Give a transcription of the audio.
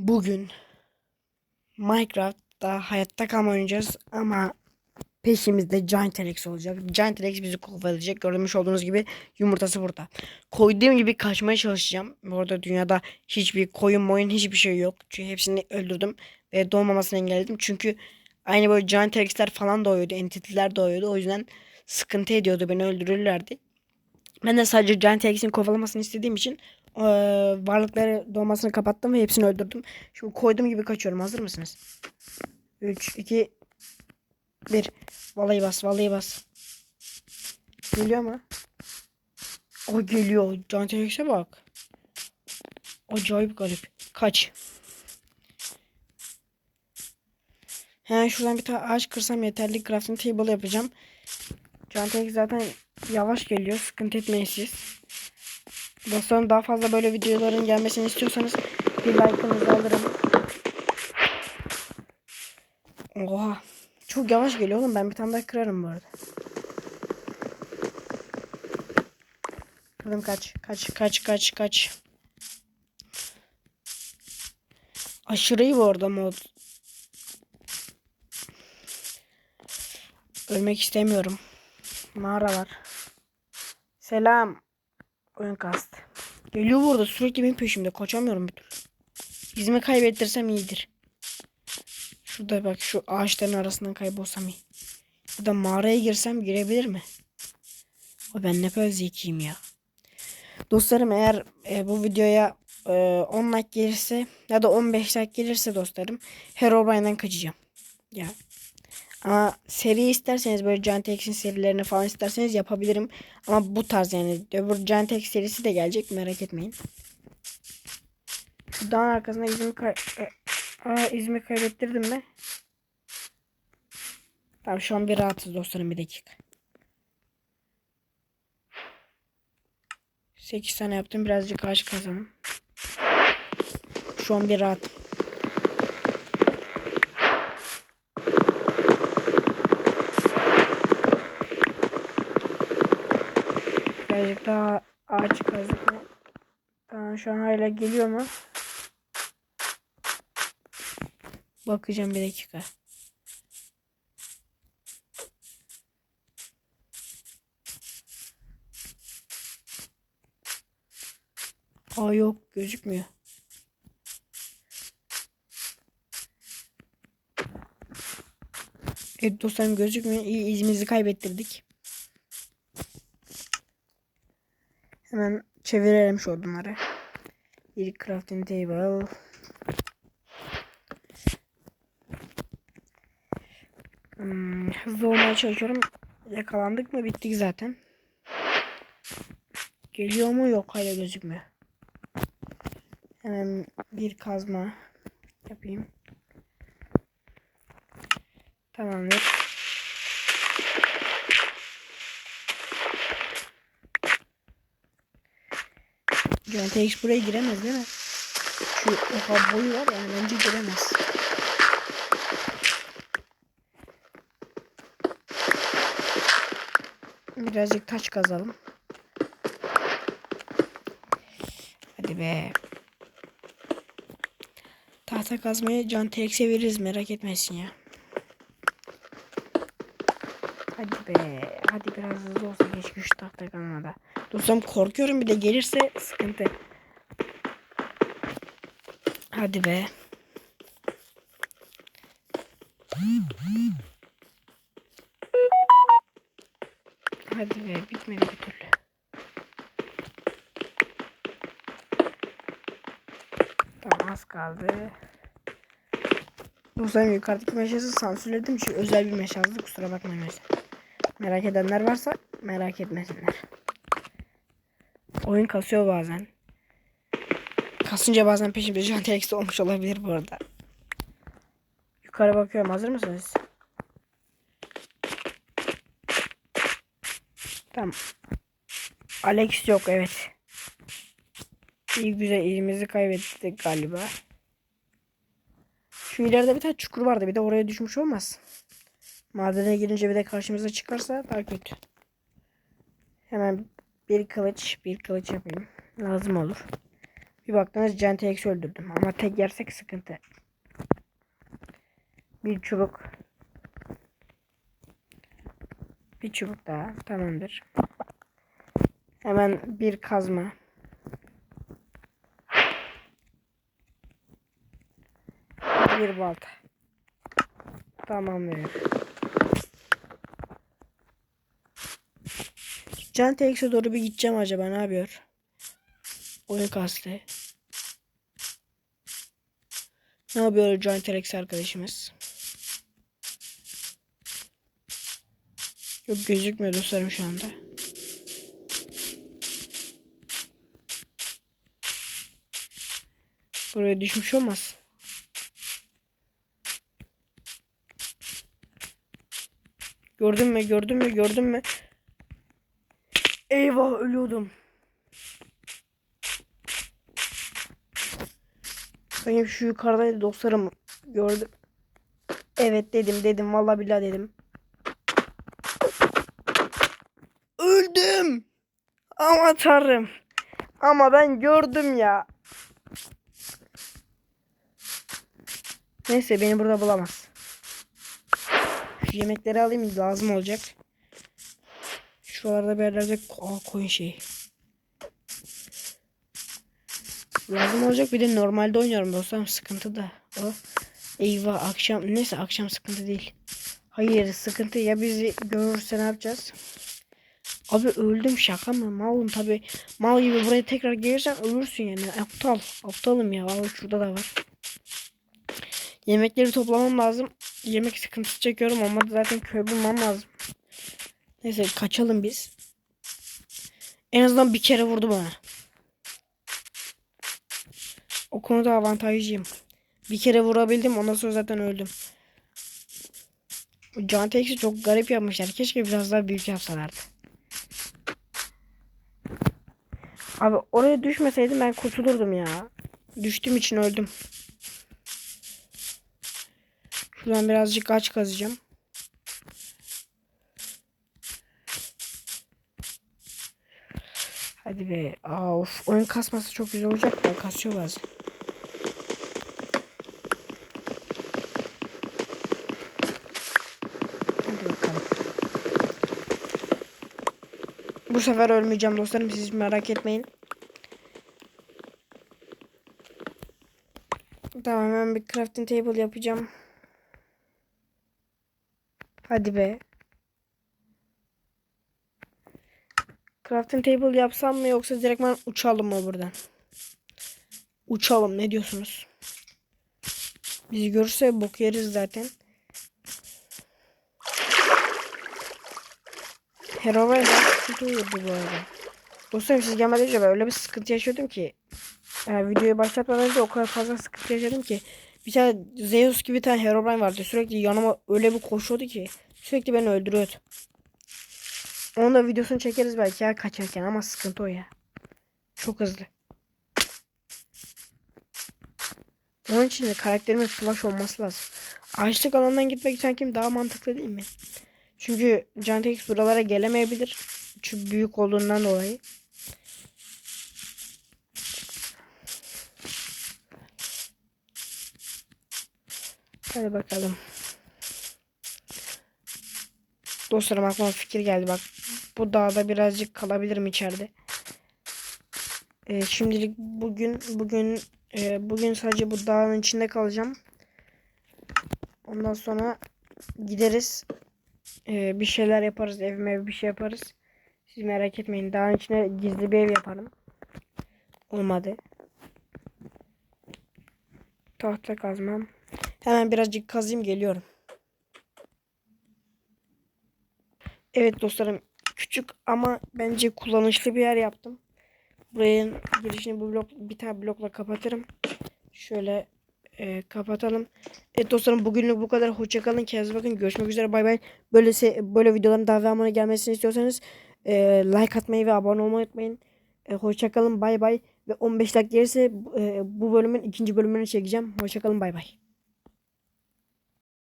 Bugün Minecraft'ta hayatta kalma oynayacağız ama peşimizde Giant Rex olacak. Giant Rex bizi kovalayacak. Görmüş olduğunuz gibi yumurtası burada. Koyduğum gibi kaçmaya çalışacağım. Bu arada dünyada hiçbir koyun moyun hiçbir şey yok. Çünkü hepsini öldürdüm ve doğmamasını engelledim. Çünkü aynı böyle Giant Rex'ler falan doğuyordu. Entity'ler doğuyordu. O yüzden sıkıntı ediyordu. Beni öldürürlerdi. Ben de sadece Giant Rex'in kovalamasını istediğim için eee, varlıkları doğmasını kapattım ve hepsini öldürdüm. Şimdi koyduğum gibi kaçıyorum. Hazır mısınız? 3, 2, 1. Vallahi bas, vallahi bas. Geliyor mu? O geliyor. Rex'e bak. Acayip garip. Kaç. Hemen şuradan bir tane ağaç kırsam yeterli. Crafting table yapacağım. Rex zaten yavaş geliyor. Sıkıntı etmeyin siz. Dostlarım daha fazla böyle videoların gelmesini istiyorsanız bir like'ınızı alırım. Oha. Çok yavaş geliyor oğlum. Ben bir tane daha kırarım bu arada. Kırdım kaç. Kaç kaç kaç kaç. Aşırı iyi bu arada mod. Ölmek istemiyorum. Mağara var. Selam. Oyun kast. Geliyor burada sürekli benim peşimde. Kaçamıyorum bir türlü. İzimi kaybettirsem iyidir. Şurada bak şu ağaçların arasından kaybolsam iyi. Ya da mağaraya girsem girebilir mi? O ben ne kadar zekiyim ya. Dostlarım eğer e, bu videoya e, 10 like gelirse ya da 15 like gelirse dostlarım Herobrine'den kaçacağım. Ya. Ama seri isterseniz böyle X'in serilerini falan isterseniz yapabilirim. Ama bu tarz yani öbür Giant X serisi de gelecek merak etmeyin. Dağın arkasında izimi kay e, Aa, izimi kaybettirdim mi? Tamam şu an bir rahatız dostlarım bir dakika. 8 tane yaptım birazcık ağaç kazanım. Şu an bir rahat. Birazcık daha ağaç kazdık? Tamam şu an hala geliyor mu? Bakacağım bir dakika. Aa yok gözükmüyor. Evet dostlarım gözükmüyor. İyi izimizi kaybettirdik. Hemen çevirelim şu odunları. Bir crafting table. Hmm, hızlı olmaya çalışıyorum. Yakalandık mı bittik zaten. Geliyor mu? Yok hala gözükmüyor. Hemen bir kazma yapayım. Tamamdır. Giant X buraya giremez değil mi? Şu oha boyu var yani bence giremez. Birazcık taş kazalım. Hadi be. Tahta kazmayı can tekse veririz merak etmesin ya. Hadi be. Hadi biraz hızlı olsa keşke şu tahta kazmada. Dostum korkuyorum bir de gelirse sıkıntı. Hadi be. Hadi be bitmedi bir türlü. Tamam az kaldı. Dostlarım yukarıdaki meşası sansürledim çünkü özel bir meşazdı kusura bakmayın. mesela. Merak edenler varsa merak etmesinler. Oyun kasıyor bazen. Kasınca bazen peşimde Can Telex'te olmuş olabilir bu arada. Yukarı bakıyorum hazır mısınız? Tamam. Alex yok evet. İyi güzel elimizi kaybettik galiba. Şu ileride bir tane çukur vardı. Bir de oraya düşmüş olmaz. Madene girince bir de karşımıza çıkarsa daha kötü. Hemen bir kılıç, bir kılıç yapayım. Lazım olur. Bir baktınız Giant T-Rex'i öldürdüm. Ama tek yersek sıkıntı. Bir çubuk. Bir çubuk daha. Tamamdır. Hemen bir kazma. Bir balta. Tamamdır. Can Tex'e doğru bir gideceğim acaba ne yapıyor? Oyun kastı. Ne yapıyor Can Tex arkadaşımız? Yok gözükmüyor dostlarım şu anda. Buraya düşmüş olmaz. Gördün mü? Gördün mü? Gördün mü? Eyvah ölüyordum. Benim şu yukarıdaydı dostlarım. Gördüm. Evet dedim dedim. Vallahi billahi dedim. Öldüm. Ama tanrım. Ama ben gördüm ya. Neyse beni burada bulamaz. Şu yemekleri alayım lazım olacak. Şuralarda bir yerlerde Aa, koyun şey. Lazım olacak bir de normalde oynuyorum dostlarım sıkıntı da o. Eyvah akşam neyse akşam sıkıntı değil. Hayır sıkıntı ya bizi görürse ne yapacağız? Abi öldüm şaka mı? Malım tabi. Mal gibi buraya tekrar gelirsen ölürsün yani. Aptal. Aptalım ya. Vallahi şurada da var. Yemekleri toplamam lazım. Yemek sıkıntısı çekiyorum ama zaten köy bulmam lazım. Neyse kaçalım biz. En azından bir kere vurdu bana. O konuda avantajlıyım. Bir kere vurabildim ondan sonra zaten öldüm. Can Tex'i çok garip yapmışlar. Keşke biraz daha büyük yapsalardı. Abi oraya düşmeseydim ben kurtulurdum ya. Düştüğüm için öldüm. Şuradan birazcık aç kazacağım. Hadi be. Aa, of. Oyun kasması çok güzel olacak da kasıyor bazen. Hadi bakalım. Bu sefer ölmeyeceğim dostlarım. Siz merak etmeyin. Tamam hemen bir crafting table yapacağım. Hadi be. Crafting table yapsam mı yoksa direktman uçalım mı buradan? Uçalım ne diyorsunuz? Bizi görürse bok yeriz zaten. Herobrine daha sıkıntı uyurdu bu arada. Dostlarım siz gelmeden ben öyle bir sıkıntı yaşıyordum ki. Yani videoyu başlatmadan önce o kadar fazla sıkıntı yaşadım ki. Bir tane Zeus gibi bir tane Herobrine vardı. Sürekli yanıma öyle bir koşuyordu ki. Sürekli beni öldürüyordu. Onun da videosunu çekeriz belki ya kaçarken ama sıkıntı o ya. Çok hızlı. Onun için de karakterimin flash olması lazım. Ağaçlık alandan gitmek sanki daha mantıklı değil mi? Çünkü Cantex buralara gelemeyebilir. Çünkü büyük olduğundan dolayı. Hadi bakalım. Dostlarım aklıma fikir geldi bak. Bu dağda birazcık kalabilirim içeride. Ee, şimdilik bugün bugün e, bugün sadece bu dağın içinde kalacağım. Ondan sonra gideriz. Ee, bir şeyler yaparız. Evime bir şey yaparız. Siz merak etmeyin. Dağın içine gizli bir ev yaparım. Olmadı. Tahta kazmam. Hemen birazcık kazayım geliyorum. Evet dostlarım küçük ama bence kullanışlı bir yer yaptım. Burayın girişini bu blok bir tane blokla kapatırım. Şöyle e, kapatalım. Evet dostlarım bugünlük bu kadar. Hoşçakalın. Kendinize bakın. Görüşmek üzere. Bay bay. Böyle böyle videoların devamına gelmesini istiyorsanız e, like atmayı ve abone olmayı unutmayın. E, hoşçakalın. Bay bay. Ve 15 like gelirse e, bu bölümün ikinci bölümünü çekeceğim. Hoşçakalın. Bay bay.